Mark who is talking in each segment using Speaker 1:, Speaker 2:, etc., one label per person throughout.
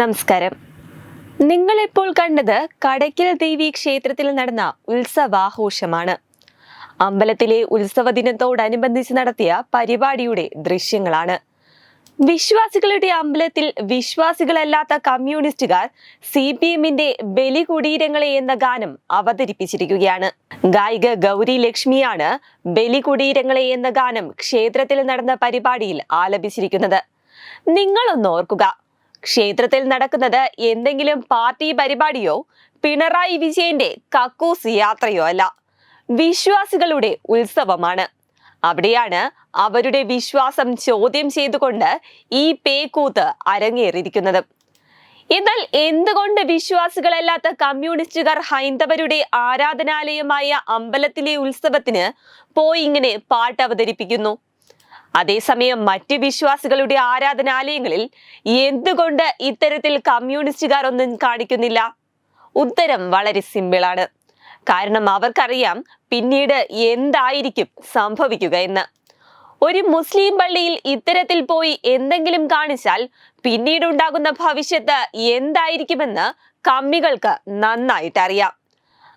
Speaker 1: നമസ്കാരം. നിങ്ങൾ ഇപ്പോൾ കണ്ടത് കടയ്ക്കൽ ദേവി ക്ഷേത്രത്തിൽ നടന്ന ഉത്സവാഘോഷമാണ്. അമ്പലത്തിലെ ഉത്സവ ദിനത്തോടനുബന്ധിച്ച് നടത്തിയ പരിപാടിയുടെ ദൃശ്യങ്ങളാണ്. വിശ്വാസികളുടെ അമ്പലത്തിൽ വിശ്വാസികളല്ലാത്ത കമ്മ്യൂണിസ്റ്റുകാർ സി പി എമ്മിന്റെ ബലികുടീരങ്ങളെ എന്ന ഗാനം അവതരിപ്പിച്ചിരിക്കുകയാണ്. ഗായിക ഗൗരി ലക്ഷ്മിയാണ് ബലികുടീരങ്ങളെ എന്ന ഗാനം ക്ഷേത്രത്തിൽ നടന്ന പരിപാടിയിൽ ആലപിച്ചിരിക്കുന്നത്. നിങ്ങളൊന്ന് ഓർക്കുക. ക്ഷേത്രത്തിൽ നടക്കുന്നത് എന്തെങ്കിലും പാർട്ടി പരിപാടിയോ പിണറായി വിജയന്റെ കക്കൂസ് യാത്രയോ അല്ല. വിശ്വാസികളുടെ ഉത്സവമാണ്. അവിടെയാണ് അവരുടെ വിശ്വാസം ചോദ്യം ചെയ്തുകൊണ്ട് ഈ പേക്കൂത്ത് അരങ്ങേറിയിരിക്കുന്നത്. എന്നാൽ എന്തുകൊണ്ട് വിശ്വാസികളല്ലാത്ത കമ്മ്യൂണിസ്റ്റുകാർ ഹൈന്ദവരുടെ ആരാധനാലയമായ അമ്പലത്തിലെ ഉത്സവത്തിന് പോയി ഇങ്ങനെ പാട്ട് അവതരിപ്പിക്കുന്നു? അതേസമയം മറ്റ് വിശ്വാസികളുടെ ആരാധനാലയങ്ങളിൽ എന്തുകൊണ്ട് ഇത്തരത്തിൽ കമ്മ്യൂണിസ്റ്റുകാർ ഒന്നും കാണിക്കുന്നില്ല? ഉത്തരം വളരെ സിമ്പിളാണ്. കാരണം അവർക്കറിയാം പിന്നീട് എന്തായിരിക്കും സംഭവിക്കുക എന്ന്. ഒരു മുസ്ലിം പള്ളിയിൽ ഇത്തരത്തിൽ പോയി എന്തെങ്കിലും കാണിച്ചാൽ പിന്നീടുണ്ടാകുന്ന ഭവിഷ്യത്ത് എന്തായിരിക്കുമെന്ന് കമ്മികൾക്ക് നന്നായിട്ട് അറിയാം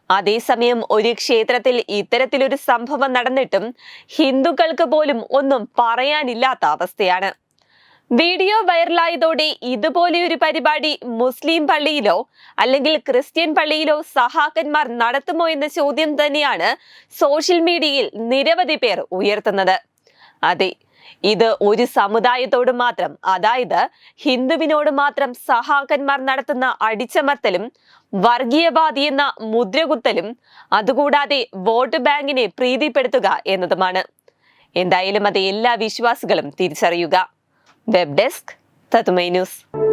Speaker 1: അതേസമയം ഒരു ക്ഷേത്രത്തിൽ ഇത്തരത്തിലൊരു സംഭവം നടന്നിട്ടും ഹിന്ദുക്കൾക്ക് പോലും ഒന്നും പറയാനില്ലാത്ത അവസ്ഥയാണ്. വീഡിയോ വൈറലായതോടെ ഇതുപോലെയൊരു പരിപാടി മുസ്ലിം പള്ളിയിലോ അല്ലെങ്കിൽ ക്രിസ്ത്യൻ പള്ളിയിലോ സഹാക്കന്മാർ നടത്തുമോ എന്ന ചോദ്യം തന്നെയാണ് സോഷ്യൽ മീഡിയയിൽ നിരവധി പേർ ഉയർത്തുന്നത്. അതെ ഇത് ഒരു സമുദായത്തോട് മാത്രം അതായത് ഹിന്ദുവിനോട് മാത്രം സഹാക്കന്മാർ നടത്തുന്ന അടിച്ചമർത്തലും വർഗീയവാദി എന്ന മുദ്രകുത്തലും അതുകൂടാതെ വോട്ട് ബാങ്കിനെ പ്രീതിപ്പെടുത്തുക എന്നതുമാണ്. എന്തായാലും അത് എല്ലാ വിശ്വാസികളും തിരിച്ചറിയുക. വെബ് ഡെസ്ക് തത്തുമൈ ന്യൂസ്.